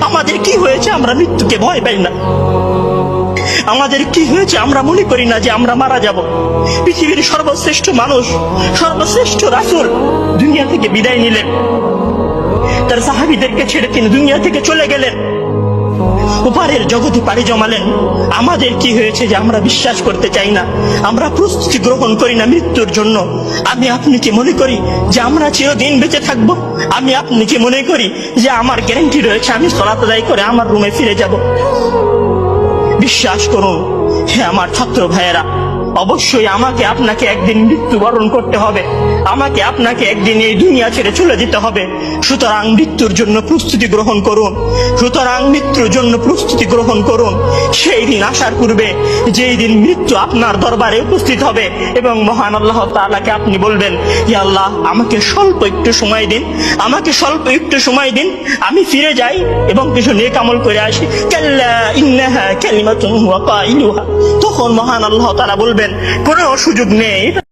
আমাদের কি হয়েছে আমরা মৃত্যুকে ভয় পাই না। আমাদের কি হয়েছে আমরা মনে করি না যে আমরা মারা যাব। পৃথিবীর সর্বশ্রেষ্ঠ মানুষ, সর্বশ্রেষ্ঠ রাসুল দুনিয়া থেকে বিদায় নিলেন। তার সাহাবিদেরকে ছেড়ে তিনি দুনিয়া থেকে চলে গেলেন। উপারের জগতে পাড়ি জমালেন। আমাদের কি হয়েছে যে আমরা বিশ্বাস করতে চাই না? আমরা প্রস্তুতি গ্রহণ করি না মৃত্যুর জন্য। আমি আপনি কি মনে করি যে আমরা চিরদিন বেঁচে থাকব। আমি আপনি কি মনে করি যে আমার গ্যারেন্টি রয়েছে, আমি সলাত আদায় করে আমার রুমে ফিরে যাব। বিশ্বাস করুন হ্যাঁ আমার ছাত্র ভাইয়েরা অবশ্যই আমাকে আপনাকে একদিন মৃত্যুবরণ করতে হবে। আমাকে আপনাকে একদিন এই দুনিয়া ছেড়ে চলে যেতে হবে। সুতরাং মৃত্যুর জন্য প্রস্তুতি গ্রহণ করুন। সুতরাং মৃত্যুর জন্য প্রস্তুতি গ্রহণ করুন। সেই দিন আসার পূর্বে যেই দিন মৃত্যু আপনার দরবারে উপস্থিত হবে এবং মহান আল্লাহ তাআলাকে আপনি বলবেন ইয়া আল্লাহ, আমাকে স্বল্প একটু সময় দিন। আমাকে স্বল্প একটু সময় দিন। আমি ফিরে যাই এবং কিছু নেক আমল করে আসি। কাল্লা ইন্নাহা কালিমাতুন ওয়া কাইলুহা। তখন মহান আল্লাহ তাআলা বলবেন কোনো সুযোগ নেই।